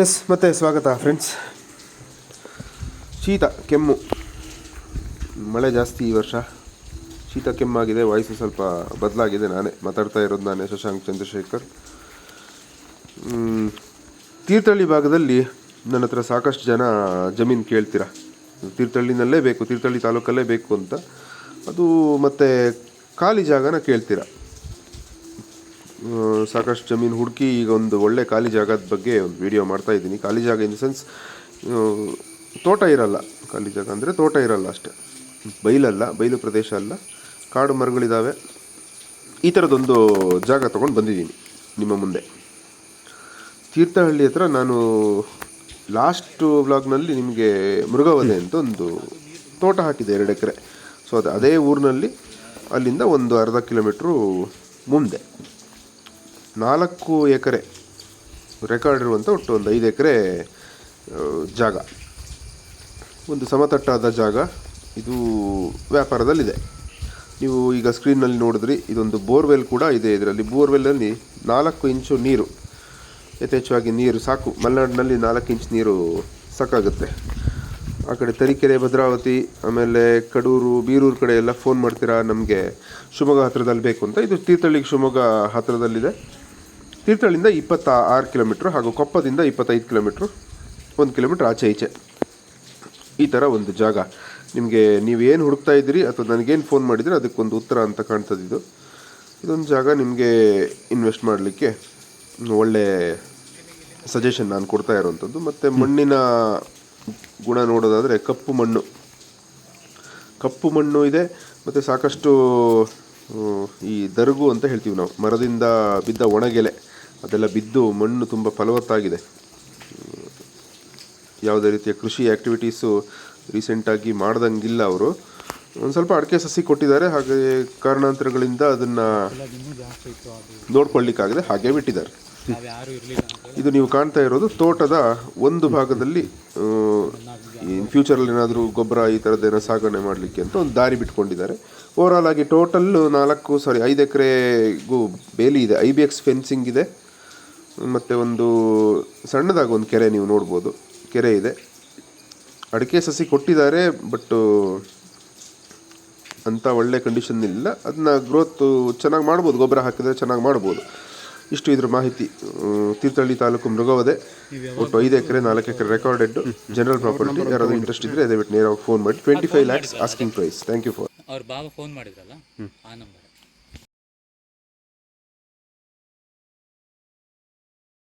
S ಮತ್ತೆ ಸ್ವಾಗತ friends ಶೀತ, ಕೆಮ್ಮು. ಮಳೆ ಜಾಸ್ತಿ ಈ ವರ್ಷ. ಶೀತ ಕೆಮ್ಮಾಗಿದೆ ವಾಯ್ಸು ಸ್ವಲ್ಪ ಬದಲಾಗಿದೆ ನಾನೇ. ಮಾತಾಡ್ತಾ ಇರೋದು ನಾನೇ ಶಶಾಂಕ್ ಚಂದ್ರಶೇಖರ್. ತೀರ್ಥಹಳ್ಳಿ ಭಾಗದಲ್ಲಿ ನನ್ನ ಹತ್ರ ಸಾಕಷ್ಟು ಜನ ಜಮೀನು ಕೇಳ್ತೀರಾ? ತೀರ್ಥಹಳ್ಳಿನಲ್ಲೇ ಬೇಕು, ತೀರ್ಥಹಳ್ಳಿ ತಾಲೂಕಲ್ಲೇ ಬೇಕು ಅಂತ. ಅದು ಮತ್ತು ಖಾಲಿ ಜಾಗನ ಕೇಳ್ತೀರಾ? ಸಾಕಷ್ಟು ಜಮೀನು ಹುಡುಕಿ ಈಗ ಒಂದು ಒಳ್ಳೆ ಖಾಲಿ ಜಾಗದ ಬಗ್ಗೆ ಒಂದು ವಿಡಿಯೋ ಮಾಡ್ತಾ ಇದ್ದೀನಿ. ಖಾಲಿ ಜಾಗ ಇನ್ ಸೆನ್ಸ್ ತೋಟ ಇರಲ್ಲ. ಖಾಲಿ ಜಾಗ ಅಂದರೆ ತೋಟ ಇರಲ್ಲ ಅಷ್ಟೇ. ಬೈಲಲ್ಲ ಬಯಲು ಪ್ರದೇಶ ಅಲ್ಲ. ಕಾಡು ಮರಗಳಿದ್ದಾವೆ ಈ ಥರದೊಂದು ಜಾಗ ತೊಗೊಂಡು ಬಂದಿದ್ದೀನಿ ನಿಮ್ಮ ಮುಂದೆ. ತೀರ್ಥಹಳ್ಳಿ ಹತ್ರ ನಾನು ಲಾಸ್ಟು ವ್ಲಾಗ್ನಲ್ಲಿ ನಿಮಗೆ ಮೃಗವಧೆ ಅಂತ ಒಂದು ತೋಟ ಹಾಕಿದೆ ಎರಡು ಎಕರೆ. ಸೊ ಅದು ಅದೇ ಊರಿನಲ್ಲಿ ಅಲ್ಲಿಂದ ಒಂದು ಅರ್ಧ ಕಿಲೋಮೀಟ್ರು ಮುಂದೆ. ನಾಲ್ಕು ಎಕರೆ ರೆಕಾರ್ಡ್ ಇರುವಂಥ ಒಟ್ಟು ಒಂದು ಐದು ಎಕರೆ ಜಾಗ. ಒಂದು ಸಮತಟ್ಟಾದ ಜಾಗ. ಇದು ವ್ಯಾಪಾರದಲ್ಲಿದೆ. ನೀವು ಈಗ ಸ್ಕ್ರೀನ್ನಲ್ಲಿ ನೋಡಿದ್ರಿ, ಇದೊಂದು ಬೋರ್ವೆಲ್ ಕೂಡ ಇದೆ ಇದರಲ್ಲಿ. ಬೋರ್ವೆಲ್ಲಲ್ಲಿ ನಾಲ್ಕು ಇಂಚು ನೀರು. ಯಥೇಚ್ಛವಾಗಿ ನೀರು ಸಾಕು. ಮಲೆನಾಡಿನಲ್ಲಿ ನಾಲ್ಕು ಇಂಚು ನೀರು ಸಾಕಾಗುತ್ತೆ. ಆ ಕಡೆ ತರೀಕೆರೆ, ಭದ್ರಾವತಿ, ಆಮೇಲೆ ಕಡೂರು, ಬೀರೂರು ಕಡೆ ಎಲ್ಲ ಫೋನ್ ಮಾಡ್ತೀರಾ? ನಮಗೆ ಶಿವಮೊಗ್ಗ ಹತ್ತಿರದಲ್ಲಿ ಬೇಕು ಅಂತ. ಇದು ತೀರ್ಥಳ್ಳಿಗೆ ಶಿವಮೊಗ್ಗ ಹತ್ರದಲ್ಲಿದೆ. ತೀರ್ಥಹಳ್ಳಿಯಿಂದ ಇಪ್ಪತ್ತ ಆರು ಕಿಲೋಮೀಟ್ರ್ ಹಾಗೂ ಕೊಪ್ಪದಿಂದ ಇಪ್ಪತ್ತೈದು ಕಿಲೋಮೀಟ್ರ್ ಒಂದು ಕಿಲೋಮೀಟ್ರ್ ಆಚೆ ಈಚೆ. ಈ ಥರ ಒಂದು ಜಾಗ. ನಿಮಗೆ ನೀವೇನು ಹುಡುಕ್ತಾ ಇದ್ದೀರಿ ಅಥವಾ ನನಗೇನು ಫೋನ್ ಮಾಡಿದರೆ ಅದಕ್ಕೊಂದು ಉತ್ತರ ಅಂತ ಕಾಣ್ತದೆ ಇದು. ಇದೊಂದು ಜಾಗ ನಿಮಗೆ ಇನ್ವೆಸ್ಟ್ ಮಾಡಲಿಕ್ಕೆ ಒಳ್ಳೆ ಸಜೆಷನ್ ನಾನು ಕೊಡ್ತಾ ಇರೋವಂಥದ್ದು ಮತ್ತು ಮಣ್ಣಿನ ಗುಣ ನೋಡೋದಾದರೆ ಕಪ್ಪು ಮಣ್ಣು. ಕಪ್ಪು ಮಣ್ಣು ಇದೆ ಮತ್ತು ಸಾಕಷ್ಟು ಈ ದರ್ಗು ಅಂತ ಹೇಳ್ತೀವಿ ನಾವು. ಮರದಿಂದ ಬಿದ್ದ ಒಣಗೆಲೆ ಅದೆಲ್ಲ ಬಿದ್ದು ಮಣ್ಣು ತುಂಬ ಫಲವತ್ತಾಗಿದೆ. ಯಾವುದೇ ರೀತಿಯ ಕೃಷಿ ಆ್ಯಕ್ಟಿವಿಟೀಸು ರೀಸೆಂಟಾಗಿ ಮಾಡ್ದಂಗಿಲ್ಲ ಅವರು. ಒಂದು ಸ್ವಲ್ಪ ಅಡಿಕೆ ಸಸಿ ಕೊಟ್ಟಿದ್ದಾರೆ ಹಾಗೆ ಕಾರಣಾಂತರಗಳಿಂದ ಅದನ್ನು ನೋಡ್ಕೊಳ್ಳಿಕ್ಕಾಗದೆ ಹಾಗೆ ಬಿಟ್ಟಿದ್ದಾರೆ. ಇದು ನೀವು ಕಾಣ್ತಾ ಇರೋದು ತೋಟದ ಒಂದು ಭಾಗದಲ್ಲಿ ಫ್ಯೂಚರಲ್ಲಿ ಏನಾದರೂ ಗೊಬ್ಬರ ಈ ಥರದ್ದೇನ ಸಾಗಣೆ ಮಾಡಲಿಕ್ಕೆ ಅಂತ ಒಂದು ದಾರಿ ಬಿಟ್ಕೊಂಡಿದ್ದಾರೆ. ಓವರಾಲ್ ಆಗಿ ಟೋಟಲ್ ನಾಲ್ಕು ಸಾರಿ ಐದು ಎಕರೆಗೂ ಬೇಲಿ ಇದೆ. ಐ ಬಿ ಎಕ್ಸ್ ಫೆನ್ಸಿಂಗ್ ಇದೆ. ಮತ್ತು ಒಂದು ಸಣ್ಣದಾಗಿ ಒಂದು ಕೆರೆ ನೀವು ನೋಡ್ಬೋದು. ಕೆರೆ ಇದೆ. ಅಡಿಕೆ ಸಸಿ ಕೊಟ್ಟಿದ್ದಾರೆ ಬಟ್ ಅಂಥ ಒಳ್ಳೆ ಕಂಡೀಷನ್ ಇಲ್ಲ. ಅದನ್ನ ಗ್ರೋತ್ ಚೆನ್ನಾಗಿ ಮಾಡ್ಬೋದು. ಗೊಬ್ಬರ ಹಾಕಿದರೆ ಚೆನ್ನಾಗಿ ಮಾಡ್ಬೋದು. ಇಷ್ಟು ಇದ್ರ ಮಾಹಿತಿ ತೀರ್ಥಹಳ್ಳಿ ತಾಲೂಕು ಮೃಗವದೆ ಒಟ್ಟು ಐದು ಎಕರೆ, ನಾಲ್ಕು ಎಕರೆ ರೆಕಾರ್ಡೆಡ್ ಜನರಲ್ ಪ್ರಾಪರ್ಟಿ. ಯಾರಾದರೂ ಇಂಟ್ರೆಸ್ಟ್ ಇದ್ದರೆ ದಯವಿಟ್ಟು ನೇರವಾಗಿ ಫೋನ್ ಮಾಡಿ. Twenty five lakhs asking price thank you for ಅವ್ರ ಬಾಬಾ ಫೋನ್ ಮಾಡಿದ್ರಲ್ಲ, ಆ ನಂಬರ್